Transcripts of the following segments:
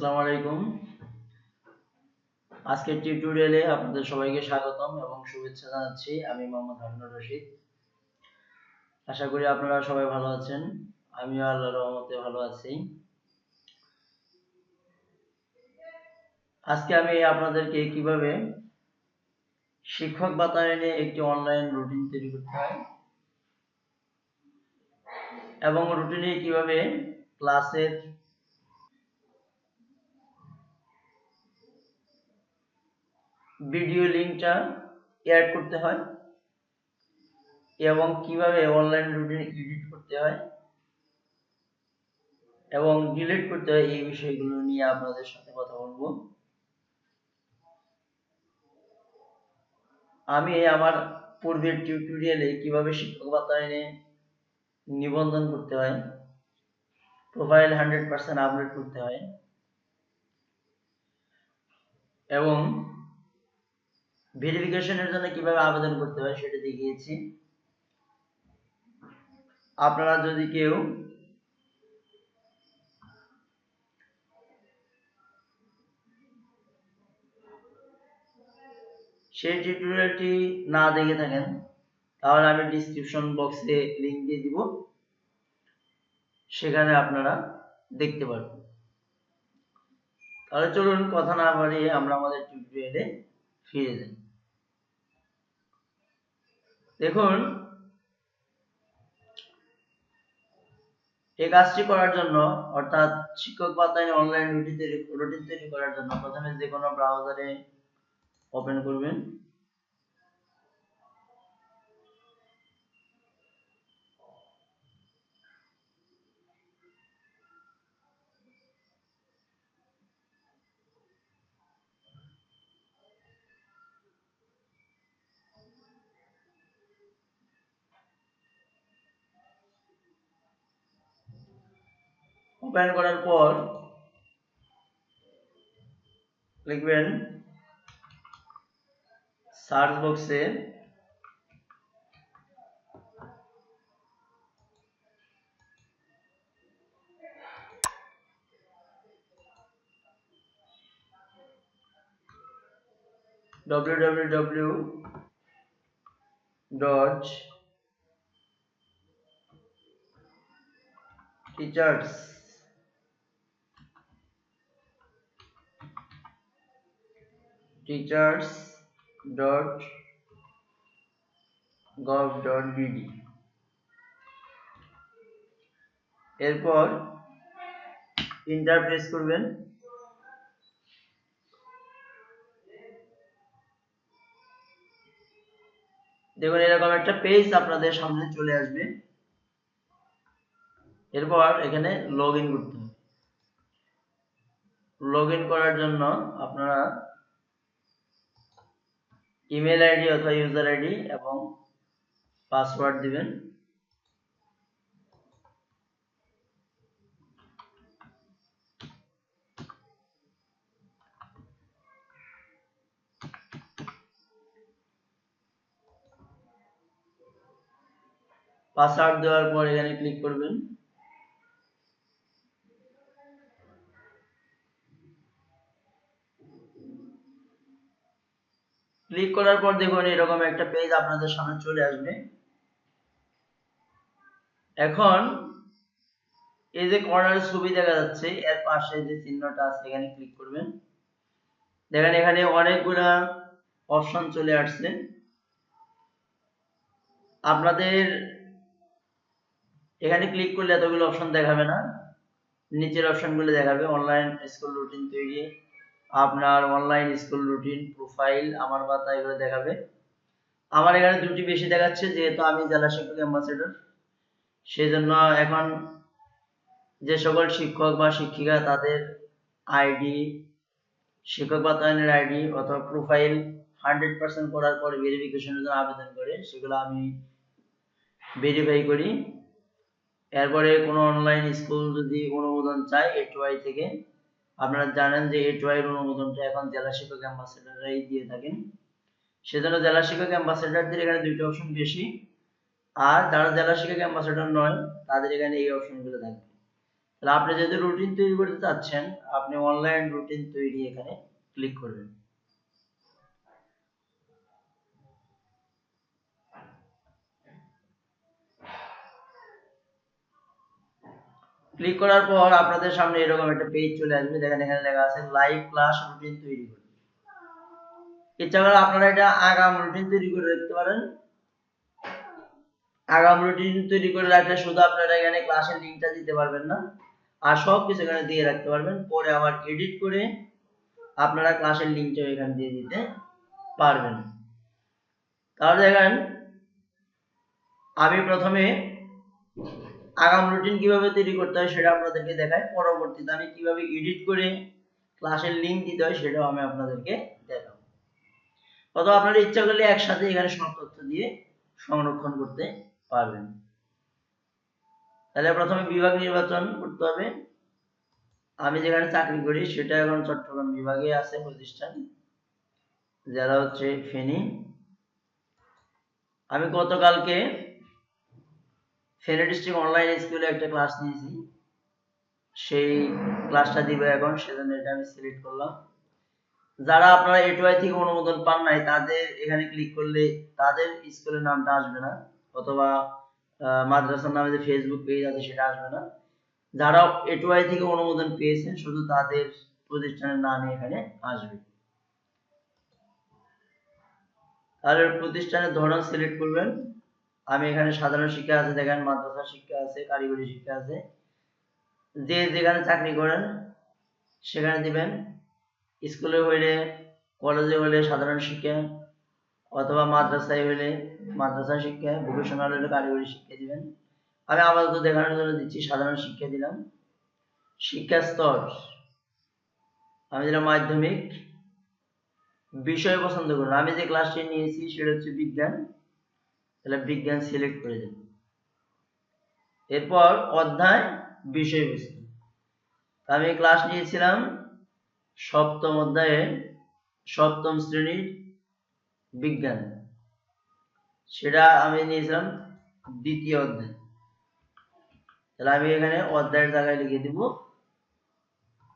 আসসালামু আলাইকুম। আজকের টিউটোরিয়ালে আপনাদের সবাইকে স্বাগতম এবং শুভেচ্ছা জানাচ্ছি। আমি মোহাম্মদ হারুনুর রশিদ। আশা করি আপনারা সবাই ভালো আছেন। আমিও আল্লাহর রহমতে ভালো আছি। আজকে আমি আপনাদেরকে কীভাবে শিক্ষক বাতায়নে একটি অনলাইন রুটিন তৈরি করতে হয় এবং রুটিনে কীভাবে ক্লাসের ভিডিও লিঙ্কটা অ্যাড করতে হয় এবং কীভাবে অনলাইন রুটিন এডিট করতে হয় এবং ডিলিট করতে হয় এই বিষয়গুলো নিয়ে আপনাদের সাথে কথা বলব। আমি আমার পূর্বের টিউটোরিয়ালে কীভাবে শিক্ষক বাতায়নে নিবন্ধন করতে হয় প্রোফাইল হান্ড্রেড পার্সেন্ট আপলোড করতে হয় এবং ভেরিফিকেশনের জন্য কীভাবে আবেদন করতে হয় সেটা দেখিয়েছি। আপনারা যদি কেউ সেই টিউটোরিয়ালটি না দেখে থাকেন, তাহলে আমি ডিসক্রিপশন বক্সে লিংক দিয়ে দিব। সেখানে আপনারা দেখতে পারবেন। তাহলে চলুন, কথা না বাড়িয়ে আমরা আমাদের টিউটোরিয়ালে ফিরে যাই। দেখুন, এই কাজটি করার জন্য, অর্থাৎ শিক্ষক বাতায়নে অনলাইন রুটিন রুটিন তৈরি করার জন্য প্রথমে যে কোনো ব্রাউজারে ওপেন করবেন। ওপেন করার পর লিখবেন সার্চ বক্সে www dot teachers teachers dot gov dot bd. এরপর ইন্টার প্রেস করবেন। দেখুন, এরকম একটা পেজ আপনাদের সামনে চলে আসবে। এরপর এখানে লগ ইন করতে হবে। লগ করার জন্য আপনারা ইমেল আইডি অথবা ইউজার আইডি এবং পাসওয়ার্ড দিবেন। পাসওয়ার্ড দেওয়ার পর এখানে ক্লিক করবেন। ক্লিক করার পর দেখুন এরকম একটা পেজ আপনাদের সামনে চলে আসবে। এখন এই যে কর্নারের ছবি দেখা যাচ্ছে, এর পাশে যে চিহ্নটা আছে, এখানে ক্লিক করবেন। দেখেন এখানে অনেকগুলা অপশন চলে আসছে। আপনাদের এখানে ক্লিক করলে এতগুলো অপশন দেখাবে না। নিচের অপশনগুলো দেখাবে। অনলাইন স্কুল রুটিন তৈরি। আপনার অনলাইন স্কুল রুটিন প্রোফাইল আমার বাতা এগুলো দেখাবে। আমার এখানে দুটি বেশি দেখাচ্ছে, যেহেতু আমি জেলা শিক্ষক অ্যাম্বাসেডর সেই জন্য এখন যে সকল শিক্ষক বা শিক্ষিকা তাদের আইডি শিক্ষক বাতায়নের আইডি অথবা প্রোফাইল হান্ড্রেড পার্সেন্ট করার পরে ভেরিফিকেশনের জন্য আবেদন করে, সেগুলো আমি ভেরিফাই করি। এরপরে কোনো অনলাইন স্কুল যদি অনুমোদন চায় এটুআই থেকে আপনারা জানেন যে এ এর অনুমোদনটা এখন জেলা শিক্ষক অ্যাম্বাসেডাররাই দিয়ে থাকেন। সেজন্য জেলা শিক্ষক অ্যাম্বাসেডারদের এখানে দুইটা অপশন বেশি। আর যারা জেলা শিক্ষক অ্যাম্বাসেডার নয়, তাদের এখানে এই অপশনগুলো থাকবে। তাহলে আপনি যদি রুটিন তৈরি করতে চাচ্ছেন, আপনি অনলাইন রুটিন তৈরি এখানে ক্লিক করবেন। ক্লিক করার পর আপনাদের সামনে এরকম একটা পেজ চলে আসবে দেখেন এখানে লেখা আছে লাইভ ক্লাস রুটিন তৈরি করুন। করে আপনারা এটা আগাম রুটিন তৈরি করে রাখতে পারেন। আগাম রুটিন তৈরি করে রাখলে শুধু আপনারা এখানে ক্লাসের লিঙ্কটা দিতে পারবেন না, আর সব কিছু এখানে দিয়ে রাখতে পারবেন। পরে আবার এডিট করে আপনারা ক্লাসের লিঙ্কটা এখানে দিয়ে দিতে পারবেন। তাহলে দেখেন, আমি প্রথমে আগাম রুটিন কীভাবে তৈরি করতে হয় সেটা আপনাদেরকে দেখাই পরবর্তীতে আমি কীভাবে এডিট করে ক্লাসের লিঙ্ক দিতে হয় সেটাও আমি আপনাদেরকে দেখাবো। অথবা আপনারা ইচ্ছা করলে একসাথে এখানে সব দিয়ে সংরক্ষণ করতে পারবেন। তাহলে প্রথমে বিভাগ নির্বাচন করতে হবে। আমি যেখানে চাকরি করি সেটা এখন চট্টগ্রাম বিভাগে আছে, প্রতিষ্ঠান। যারা হচ্ছে ফেনী। আমি গতকালকে ফেনী ডিস্ট্রিক্ট অনলাইন স্কুলে একটা ক্লাস নিয়েছি। সেই ক্লাসটা দিবে এখন, সেজন্য এটা আমি সিলেক্ট করলাম। যারা আপনারা এটুআই থেকে অনুমোদন পান নাই, তাদের এখানে ক্লিক করলে তাদের স্কুলের নামটা আসবে না, অথবা মাদ্রাসার নামে যে ফেসবুক পেজ আছে সেটা আসবে না। যারা এটুআই থেকে অনুমোদন পেয়েছেন, শুধু তাদের প্রতিষ্ঠানের নামে এখানে আসবে। তাহলে প্রতিষ্ঠানের ধরন সিলেক্ট করবেন। আমি এখানে সাধারণ শিক্ষা আছে দেখেন মাদ্রাসা শিক্ষা আছে, কারিগরি শিক্ষা আছে। যে যেখানে চাকরি করেন, সেখানে দিবেন। স্কুলে হইলে, কলেজে হইলে সাধারণ শিক্ষা, অথবা মাদ্রাসায় হইলে মাদ্রাসা শিক্ষা ভোকেশনাল হইলে কারিগরি শিক্ষা দিবেন। আমি আপাতত দেখানোর জন্য দিচ্ছি, সাধারণ শিক্ষা দিলাম। শিক্ষা স্তর। আমি দিলাম মাধ্যমিক। বিষয় পছন্দ করুন। আমি যে ক্লাসটি নিয়েছি, সেটা হচ্ছে বিজ্ঞান। তাহলে বিজ্ঞান সিলেক্ট করে দেব। এরপর অধ্যায় বিষয়বস্তু আমি ক্লাস নিয়েছিলাম সপ্তম অধ্যায়ে সপ্তম শ্রেণির বিজ্ঞান। সেটা আমি নিয়েছিলাম দ্বিতীয় অধ্যায়। তাহলে আমি এখানে অধ্যায়ের জায়গায় লিখে দিব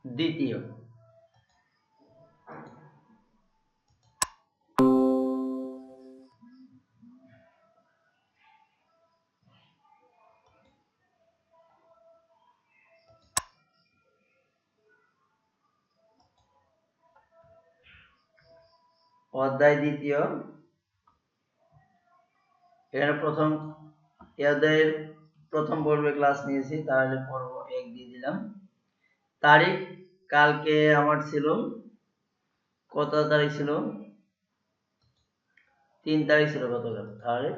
দ্বিতীয়। অধ্যায় দ্বিতীয়। এখানে প্রথম, এ অধ্যায়ের প্রথম পর্বে ক্লাস নিয়েছি, তাহলে পর্ব এক দিয়ে দিলাম। তারিখ, কালকে আমার ছিল, কত তারিখ ছিল? তিন তারিখ ছিল গতকাল, তাহলে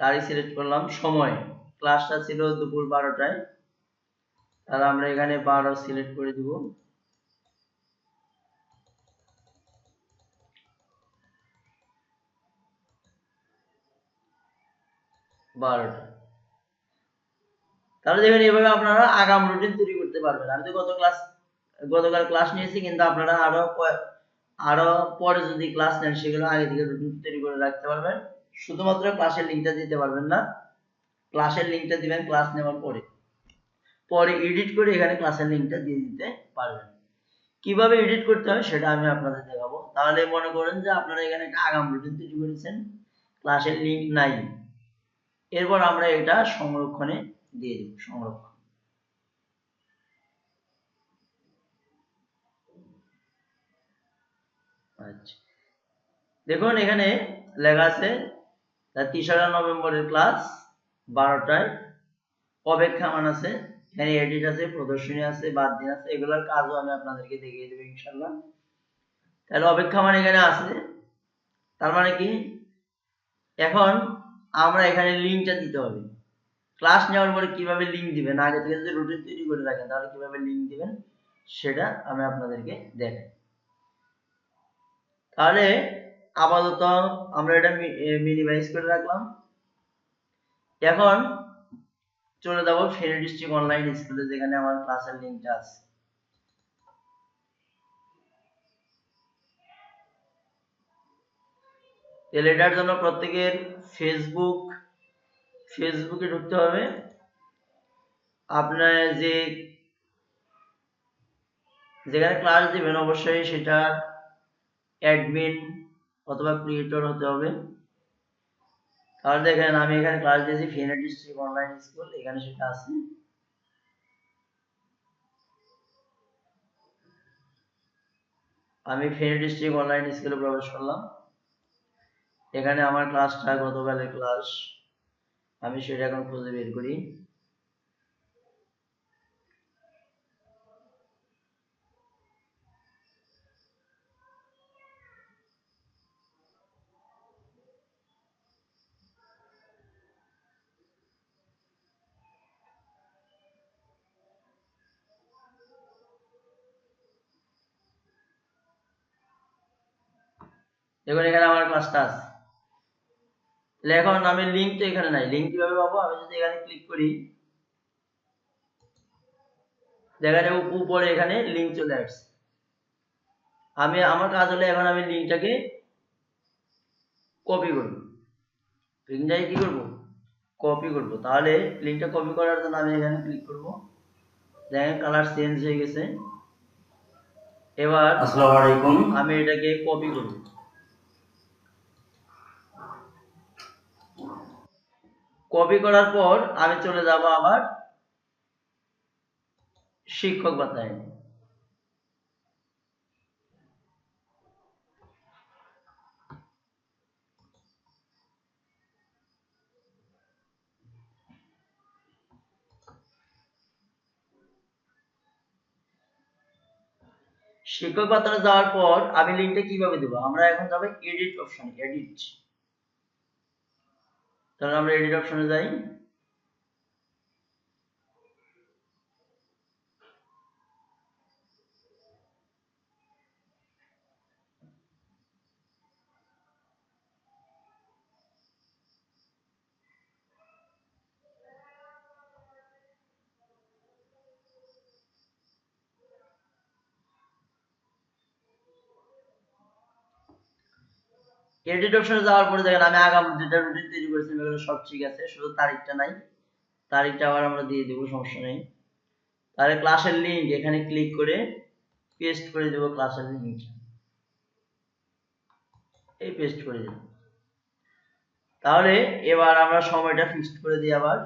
তারিখ সিলেক্ট করলাম সময়। ক্লাসটা ছিল দুপুর বারোটায়, তাহলে আমরা এখানে বারো সিলেক্ট করে দিব। বারোটা। তাহলে দেখেন এইভাবে আপনারা আগাম রুটিন তৈরি করতে পারবেন। আমি তো গত ক্লাস গতকাল ক্লাস নিয়েছি, কিন্তু আপনারা আরও আরও পরে যদি ক্লাস নেন, সেগুলো আগে থেকে রুটিন তৈরি করে রাখতে পারবেন। শুধুমাত্র ক্লাসের লিঙ্কটা দিতে পারবেন না। ক্লাসের লিঙ্কটা দিবেন ক্লাস নেওয়ার পরে। পরে এডিট করে এখানে ক্লাসের লিঙ্কটা দিয়ে দিতে পারবেন। কীভাবে এডিট করতে হয় সেটা আমি আপনাদের দেখাবো। তাহলে মনে করেন যে আপনারা এখানে একটা আগাম রুটিন তৈরি করেছেন। ক্লাসের লিঙ্ক নাই। এরপর আমরা এটা সংরক্ষণে দিয়ে দেব, সংরক্ষণ। আচ্ছা। দেখুন, এখানে লেখা আছে তেসরা নভেম্বরের ক্লাস বারোটায় অপেক্ষামান আছে, এখানে এডিট আছে, প্রদর্শনী আছে বাদ দিন আছে, এগুলোর কাজও আমি আপনাদেরকে দেখিয়ে দেবো ইনশাল্লাহ তাহলে অপেক্ষামান এখানে আছে, তার মানে কি? এখন আমরা এখানে লিঙ্কটা দিতে হবে। ক্লাস নেওয়ার পরে কীভাবে লিঙ্ক দিবেন? আগে থেকে যদি রুটিন তৈরি করে রাখেন, তাহলে কীভাবে লিঙ্ক দিবেন? সেটা আমি আপনাদেরকে দেখাই। তাহলে আপাতত আমরা এটা মিনিমাইজ করে রাখলাম। এখন চলে যাব ফেনী ডিস্ট্রিক্ট অনলাইন স্কুলে যেখানে আমার ক্লাসের লিঙ্কটা আছে। তাহলে জন্য প্রত্যেকের ফেসবুক ফেসবুকে ঢুকতে হবে। আপনার যে, যেখানে ক্লাস দিবেন অবশ্যই সেটা অ্যাডমিন অথবা ক্রিয়েটর হতে হবে। তাহলে দেখেন, আমি এখানে ক্লাস দিয়েছি ফিনা ডিস্ট্রিক্ট অনলাইন স্কুল এখানে সেটা আছে। আমি ফেনী ডিস্ট্রিক্ট অনলাইন স্কুলে প্রবেশ করলাম। এখানে আমার ক্লাসটা গতকালের ক্লাস আমি সেটা এখন খুঁজে বের করি। দেখুন এখানে আমার ক্লাসটা আছে। এখন আমি লিঙ্ক তো এখানে নাই। লিঙ্ক কীভাবে পাবো? আমি যদি এখানে ক্লিক করি দেখা যাবে উপরে এখানে লিঙ্ক চলে আসছে। আমি আমার কাজ হলে এখন আমি লিঙ্কটাকে কপি করব। লিঙ্কটাকে কি করব? কপি করব। তাহলে লিঙ্কটা কপি করার জন্য আমি এখানে ক্লিক করব। দেখেন কালার চেঞ্জ হয়ে গেছে। এবার আসসালামু আলাইকুম। আমি এটাকে কপি করব। কপি করার পর আমি চলে যাব আবার শিক্ষক বাতায় শিক্ষক বাতারে যাওয়ার পর আমি লিঙ্কটা কীভাবে দেবো? আমরা এখন যাব এডিট অপশন এডিট তাহলে আমরা এডিট অপশনে যাই। এডিট অপশনে যাওয়ার পরে দেখেন আমি আগাম যেটা রুটিন তৈরি করেছিলাম এগুলো সব ঠিক আছে, শুধু তারিখটা নাই। তারিখটা আবার আমরা দিয়ে দেবো, সমস্যা নেই। তাহলে ক্লাসের লিঙ্ক এখানে ক্লিক করে পেস্ট করে দেবো ক্লাসের লিঙ্ক এই পেস্ট করে দেব। তাহলে এবার আমরা সময়টা ফিক্সড করে দিই আবার।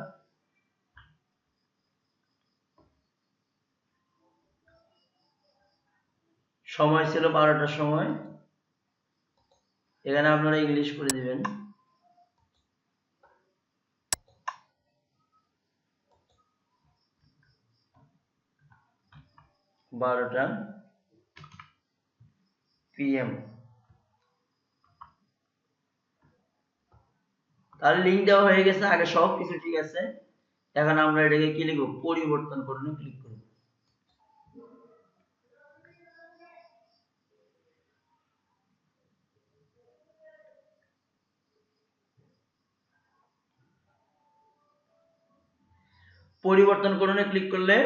সময় ছিল বারোটার সময়। এখানে আপনারা ইংলিশ করে দিবেন। বারোটা পিএম তাহলে লিঙ্ক দেওয়া হয়ে গেছে, আগে সব কিছু ঠিক আছে। এখন আমরা এটাকে কি লিখব? পরিবর্তন করুন ক্লিক পরিবর্তন করুনে ক্লিক করলে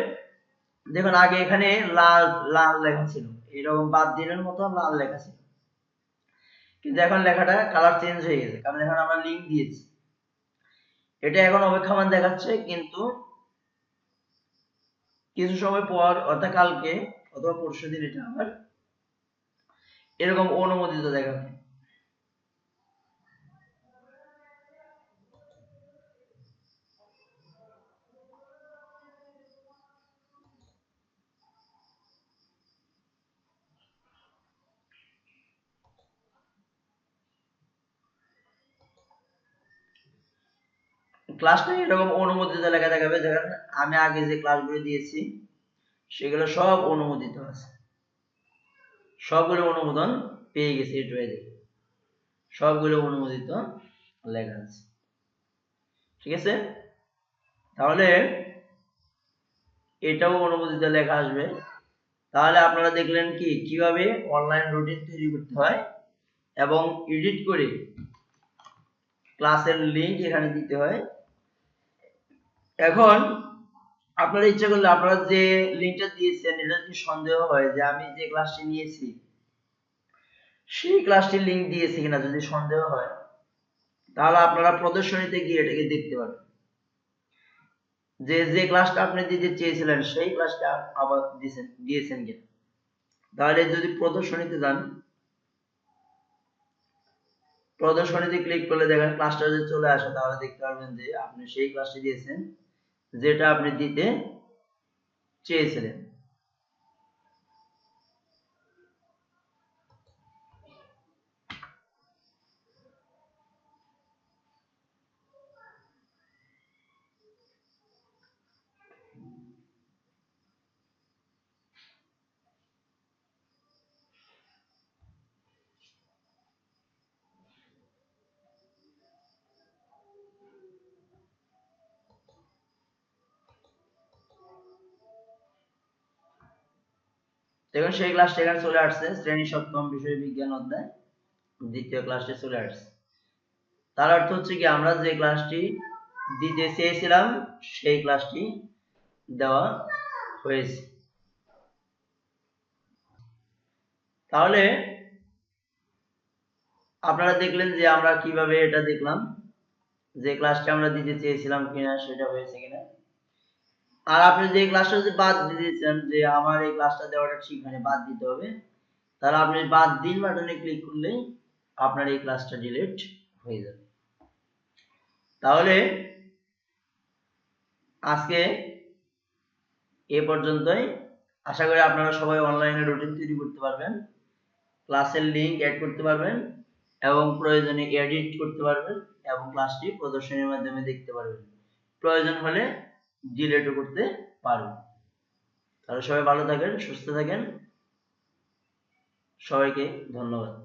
দেখুন আগে এখানে লাল লাল লেখা ছিল। এরকম বাদ দিনের মতো লাল লেখা ছিল। কিন্তু এখন লেখাটা কালার চেঞ্জ হয়ে গেছে, কারণ এখন আমরা লিঙ্ক দিয়েছি। এটা এখন অপেক্ষমান দেখাচ্ছে, কিন্তু কিছু সময় পর, অর্থাৎ কালকে অথবা পরশু দিন এটা আবার এরকম অনুমোদিত দেখাবে। ক্লাসটা এরকম অনুমোদিত লেখা দেখাবে দেখেন আমি আগে যে ক্লাসগুলো দিয়েছি, সেগুলো সব অনুমোদিত আছে। সবগুলো অনুমোদন পেয়ে গেছে দেখুন। সবগুলো অনুমোদিত লেখা আছে। ঠিক আছে? তাহলে এটাও অনুমোদিত লেখা আসবে। তাহলে আপনারা দেখলেন কি, কীভাবে অনলাইন রুটিন তৈরি করতে হয় এবং এডিট করে ক্লাসের লিঙ্ক এখানে দিতে হয়। এখন আপনারা ইচ্ছা করলে আপনারা যে লিংকটা দিয়েছেন, এটা যদি সন্দেহ হয় যে আমি যে ক্লাসটি নিয়েছি, সেই ক্লাসটির লিংক দিয়েছি কিনা যদি সন্দেহ হয়, তাহলে আপনারা প্রদর্শনীতে গিয়ে এটাকে দেখতে পারবেন। যে যে ক্লাসটা আপনি দিতে চেয়েছিলেন, সেই ক্লাসটা আবার দিয়েছেন দিয়েছেন কিনা। তাহলে যদি প্রদর্শনীতে যান, প্রদর্শনীতে ক্লিক করলে দেখেন ক্লাসটা যদি চলে আসে, তাহলে দেখতে পারবেন যে আপনি সেই ক্লাসটি দিয়েছেন। যেটা আপনি দিতে চেয়েছিলেন। দেখুন, সেই ক্লাসটা এখানে চলে আসছে, শ্রেণি সপ্তম বিষয় বিজ্ঞান অধ্যায়, দ্বিতীয় ক্লাসটি চলে আসছে। তার অর্থ হচ্ছে কি, আমরা যে ক্লাসটি দিতে চেয়েছিলাম, সেই ক্লাসটি দেওয়া হয়েছে। তাহলে, আপনারা দেখলেন যে আমরা কীভাবে এটা দেখলাম, যে ক্লাসটা আমরা দিতে চেয়েছিলাম কিনা, সেটা হয়েছে কিনা। আর আপনি যে ক্লাসটা যদি বাদ দিয়েছেন যে আমার এই ক্লাসটা দেওয়াটা ঠিক হয়নি, বাদ দিতে হবে, তাহলে আপনি বাদ দিন বাটনে ক্লিক করলেই আপনার এই ক্লাসটা ডিলিট হয়ে যাবে। তাহলে আজকে এ পর্যন্তই। আশা করি আপনারা সবাই অনলাইনে রুটিন তৈরি করতে পারবেন ক্লাসের লিংক অ্যাড করতে পারবেন এবং প্রয়োজনে এডিট করতে পারবেন এবং ক্লাসটি প্রদর্শনীর মাধ্যমে দেখতে পারবেন। প্রয়োজন হলে ডিলেটও করতে পারো। তাহলে সবাই ভালো থাকেন সুস্থ থাকেন। সবাইকে ধন্যবাদ।